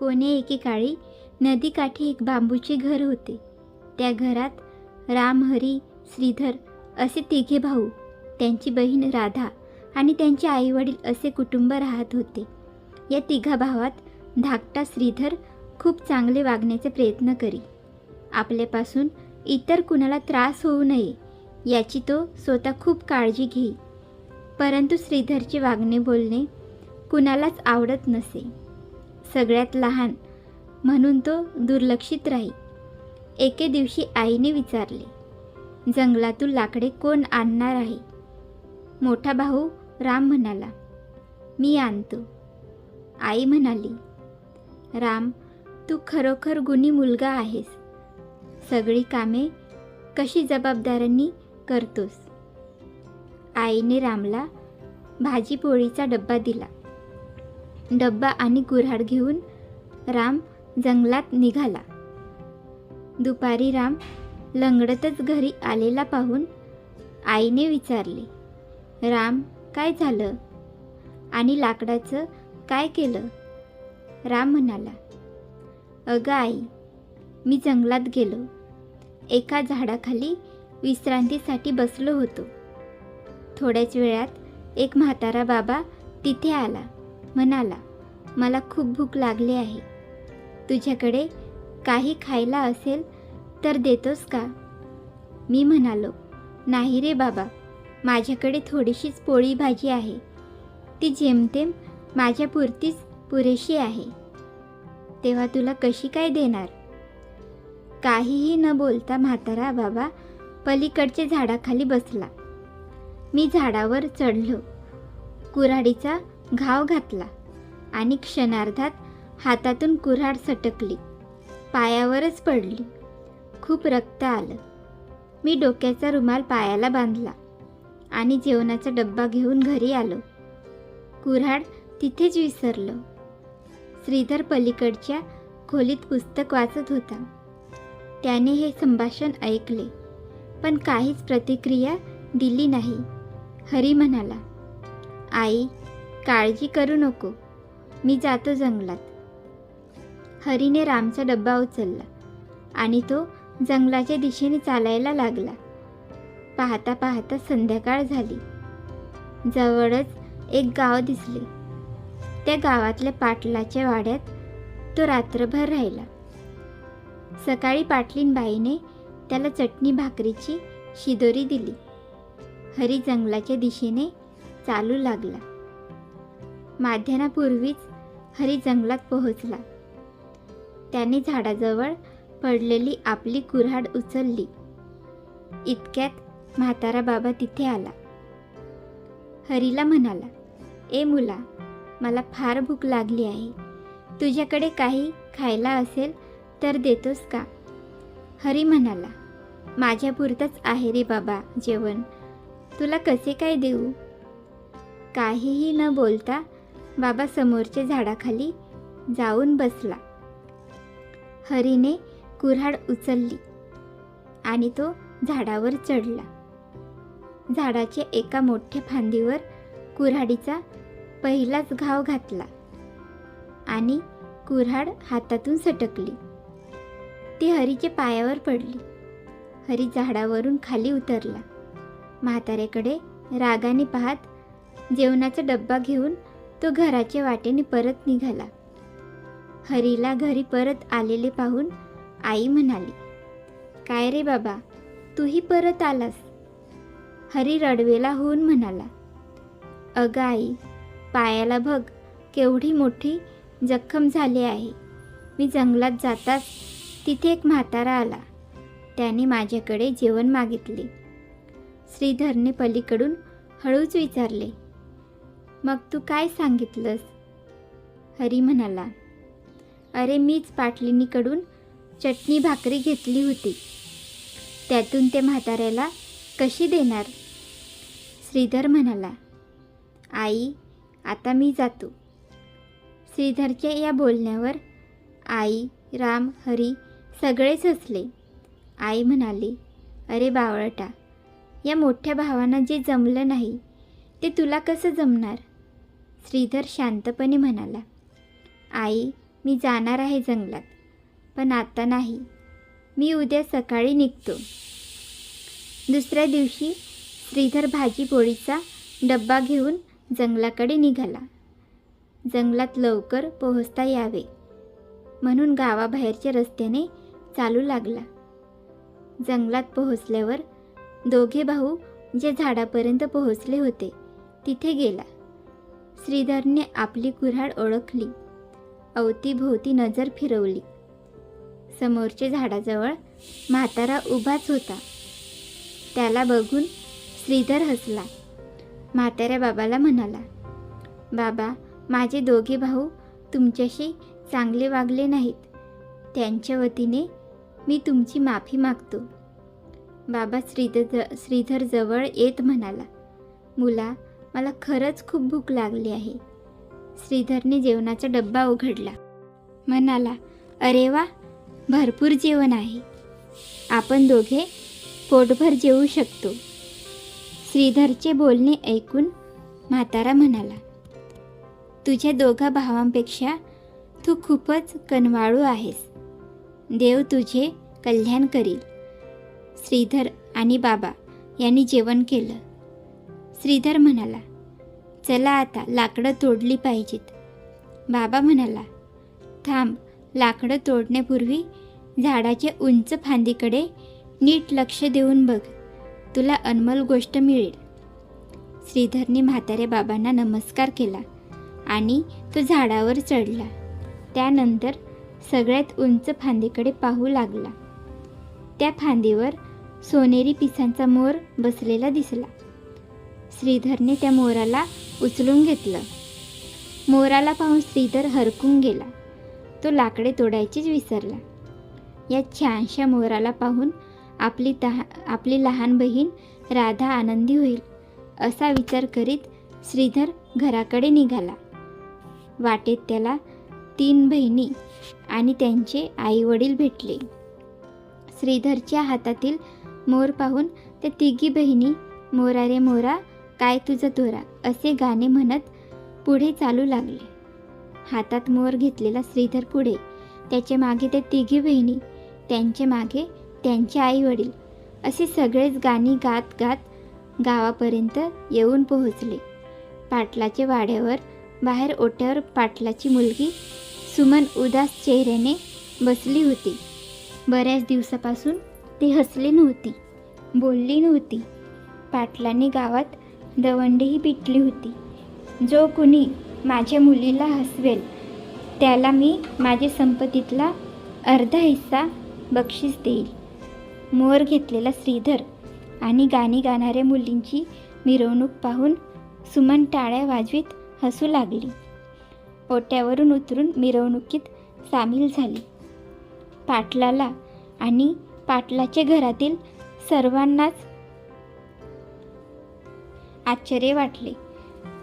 कोणे एकेकाळी नदीकाठी एक बांबूचे घर होते. त्या घरात राम हरी श्रीधर असे तिघे भाऊ त्यांची बहीण राधा आणि त्यांचे आईवडील असे कुटुंब राहत होते. या तिघा भावात धाकटा श्रीधर खूप चांगले वागण्याचे प्रयत्न करी. आपल्यापासून इतर कुणाला त्रास होऊ नये याची तो स्वतः खूप काळजी घेई. परंतु श्रीधरचे वागणे बोलणे कुणालाच आवडत नसे. सगळ्यात लहान. म्हणून तो दुर्लक्षित राही. एके दिवशी आईने विचारले जंगलातून लाकडे कोण आणणार आहे? मोठा भाऊ राम म्हणाला मी आणतो. आई म्हणाली राम तू खरोखर गुणी मुलगा आहेस. सगळी कामे कशी जबाबदाऱ्यांनी करतोस? आईने रामला भाजीपोळीचा डब्बा दिला. डब्बा आणि कुऱ्हाड घेऊन राम जंगलात निघाला. दुपारी राम लंगडतच घरी आलेला पाहून आईने विचारले राम काय झालं? आणि लाकडाचं काय केलं? राम म्हणाला अगं आई मी जंगलात गेलो. एका झाडाखाली विश्रांतीसाठी बसलो होतो. थोड्याच वेळात एक म्हातारा बाबा तिथे आला म्हणाला मला खूप भूक लागली आहे. तुझ्याकडे काही खायला असेल तर देतोस का? मी म्हणालो नाही रे बाबा माझ्याकडे थोडीशीच पोळी भाजी आहे. ती जेमतेम माझ्यापुरतीच पुरेशी आहे. तेव्हा तुला कशी काय देणार? काहीही न बोलता म्हातारा बाबा पलीकडच्या झाडाखाली बसला. मी झाडावर चढलो. कुऱ्हाडीचा घाव घातला. आणि क्षणार्धात हातातून कुऱ्हाड सटकली. पायावरच पडली. खूप रक्त आलं. मी डोक्याचा रुमाल पायाला बांधला आणि जेवणाचा डब्बा घेऊन घरी आलो. कुऱ्हाड तिथेच विसरलो. श्रीधर पलीकडच्या खोलीत पुस्तक वाचत होता. त्याने हे संभाषण ऐकले पण काहीच प्रतिक्रिया दिली नाही. हरी म्हणाला आई काळजी करू नको. मी जातो जंगलात. हरीने रामचा डब्बा उचलला आणि तो जंगलाच्या दिशेने चालायला लागला. पाहता पाहता संध्याकाळ झाली. जवळच एक गाव दिसले. त्या गावातल्या पाटलाच्या वाड्यात तो रात्रभर राहिला. सकाळी पाटलीनबाईने त्याला चटणी भाकरीची शिदोरी दिली. हरी जंगलाच्या दिशेने चालू लागला. माध्यानापूर्वीच हरी जंगलात पोहोचला. त्याने झाडाजवळ पडलेली आपली कुऱ्हाड उचलली. इतक्यात म्हातारा बाबा तिथे आला. हरीला म्हणाला ए मुला मला फार भूक लागली आहे. तुझ्याकडे काही खायला असेल तर देतोस का? हरी म्हणाला माझ्यापुरतंच आहे रे बाबा जेवण. तुला कसे काय देऊ? काहीही न बोलता बाबा समोरच्या झाडाखाली जाऊन बसला. हरीने कुऱ्हाड उचलली आणि तो झाडावर चढला. झाडाच्या एका मोठ्या फांदीवर कुऱ्हाडीचा पहिलाच घाव घातला आणि कुऱ्हाड हातातून सटकली. ती हरीच्या पायावर पडली. हरी झाडावरून खाली उतरला. म्हाताऱ्याकडे रागाने पाहत जेवणाचा डब्बा घेऊन तो घराच्या वाटेने परत निघाला. हरीला घरी परत आलेले पाहून आई म्हणाली काय रे बाबा तूही परत आलास? हरी रडवेला होऊन म्हणाला अगं आई पायाला बघ केवढी मोठी जखम झाली आहे. मी जंगलात जाताच तिथे एक म्हातारा आला. त्याने माझ्याकडे जेवण मागितले. श्रीधरने पलीकडून हळूच विचारले मग तू काय सांगितलंस? हरी म्हणाला अरे मीच पाटलिनीकडून चटणी भाकरी घेतली होती. त्यातून ते म्हाताऱ्याला कशी देणार? श्रीधर म्हणाला आई आता मी जातो. श्रीधरच्या या बोलण्यावर आई राम हरी सगळेच हसले. आई म्हणाली अरे बावळटा या मोठ्या भावांना जे जमलं नाही ते तुला कसं जमणार? श्रीधर शांतपणे म्हणाला आई मी जाणार आहे जंगलात पण आता नाही. मी उद्या सकाळी निघतो. दुसऱ्या दिवशी श्रीधर भाजी पोळीचा डब्बा घेऊन जंगलाकडे निघाला. जंगलात लवकर पोहोचता यावे म्हणून गावाबाहेरच्या रस्त्याने चालू लागला. जंगलात पोहोचल्यावर दोघे भाऊ जे झाडापर्यंत पोहोचले होते तिथे गेला. श्रीधरने आपली कुऱ्हाड ओळखली. अवतीभोवती नजर फिरवली. समोरच्या झाडाजवळ म्हातारा उभाच होता. त्याला बघून श्रीधर हसला. म्हाताऱ्या बाबाला म्हणाला बाबा माझे दोघे भाऊ तुमच्याशी चांगले वागले नाहीत. त्यांच्या वतीने मी तुमची माफी मागतो. बाबा श्रीधर श्रीधर जवळ येत म्हणाला मुला मला खरंच खूप भूक लागली आहे. श्रीधरने जेवणाचा डब्बा उघडला. म्हणाला अरे वा भरपूर जेवण आहे. आपण दोघे पोटभर जेवू शकतो. श्रीधरचे बोलणे ऐकून म्हातारा म्हणाला तुझ्या दोघा भावांपेक्षा तू खूपच कनवाळू आहेस. देव तुझे कल्याण करील. श्रीधर आणि बाबा यांनी जेवण केलं. श्रीधर म्हणाला चला आता लाकडं तोडली पाहिजेत. बाबा म्हणाला थांब लाकडं तोडण्यापूर्वी झाडाच्या उंच फांदीकडे नीट लक्ष देऊन बघ तुला अनमोल गोष्ट मिळेल. श्रीधरने म्हाताऱ्या बाबांना नमस्कार केला आणि तो झाडावर चढला. त्यानंतर सगळ्यात उंच फांदीकडे पाहू लागला. त्या फांदीवर सोनेरी पिसांचा मोर बसलेला दिसला. श्रीधरने त्या मोराला उचलून घेतलं. मोराला पाहून श्रीधर हरकून गेला. तो लाकडे तोडायचीच विसरला. या छानशा मोराला पाहून आपली तहा आपली लहान बहीण राधा आनंदी होईल असा विचार करीत श्रीधर घराकडे निघाला. वाटेत त्याला तीन बहिणी आणि त्यांचे आईवडील भेटले. श्रीधरच्या हातातील मोर पाहून त्या तिघी बहिणी मोरा रे मोरा काय तुझं दोरा असे गाणे म्हणत पुढे चालू लागले. हातात मोर घेतलेला श्रीधर पुढे. त्याच्यामागे त्या तिघी बहिणी. त्यांच्या मागे त्यांचे आई वडील असे सगळेच गाणी गात गात गावापर्यंत येऊन पोहोचले. पाटलाचे वाड्यावर बाहेर ओट्यावर पाटलाची मुलगी सुमन उदास चेहऱ्याने बसली होती. बऱ्याच दिवसापासून ती हसली नव्हती बोलली नव्हती. पाटलाने गावात दवंडीही पिटली होती. जो कुणी माझ्या मुलीला हसवेल त्याला मी माझ्या संपत्तीतला अर्धा हिस्सा बक्षीस देईल. मोर घेतलेला श्रीधर आणि गाणी गाणाऱ्या मुलींची मिरवणूक पाहून सुमन टाळ्या वाजवीत हसू लागली. ओट्यावरून उतरून मिरवणुकीत सामील झाली. पाटलाला आणि पाटलाच्या घरातील सर्वांनाच आश्चर्य वाटले.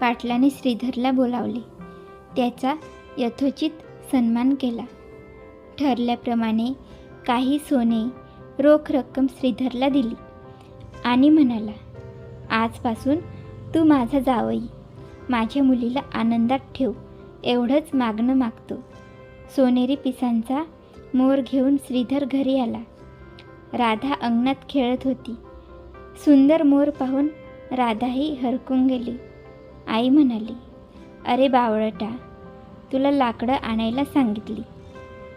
पाटलाने श्रीधरला बोलावले. त्याचा यथोचित सन्मान केला. ठरल्याप्रमाणे काही सोने रोख रक्कम श्रीधरला दिली आणि म्हणाला आजपासून तू माझा जावई. माझ्या मुलीला आनंदात ठेव. एवढंच मागणं मागतो सोनेरी पिसांचा मोर घेऊन श्रीधर घरी आला. राधा अंगणात खेळत होती. सुंदर मोर पाहून राधाही हरकून गेली. आई म्हणाली अरे बावळटा तुला लाकडं आणायला सांगितली.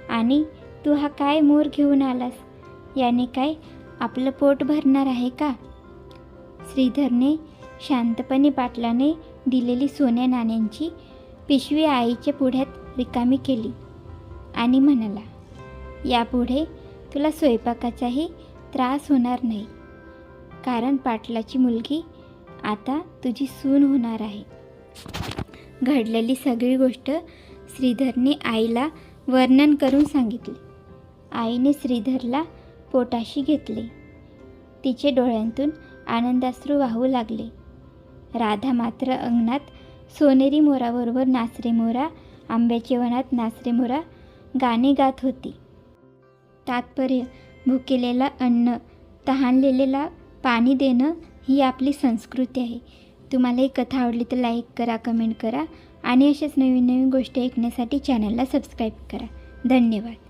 आणि तू हा काय मोर घेऊन आलास? याने काय आपलं पोट भरणार आहे का? श्रीधरने शांतपणे पाटलाने दिलेली सोन्या नाण्यांची पिशवी आईच्या पुढ्यात रिकामी केली आणि म्हणाला यापुढे तुला स्वयंपाकाचाही त्रास होणार नाही. कारण पाटलाची मुलगी आता तुझी सून होणार आहे. घडलेली सगळी गोष्ट श्रीधरने आईला वर्णन करून सांगितले. आईने श्रीधरला पोटाशी घेतले. तिचे डोळ्यांतून आनंदाश्रू वाहू लागले. राधा मात्र अंगणात सोनेरी मोराबरोबर नाचरे मोरा आंब्याचे वनात नाचरे मोरा गाणे गात होती. तात्पर्य भुकेलेला अन्न तहानलेलेला पाणी देणं ही आपली संस्कृती आहे. तुम्हाला ही कथा आवडली तर लाईक करा कमेंट करा आणि अशाच नवीन नवीन गोष्टी ऐकण्यासाठी चॅनलला सबस्क्राईब करा. धन्यवाद.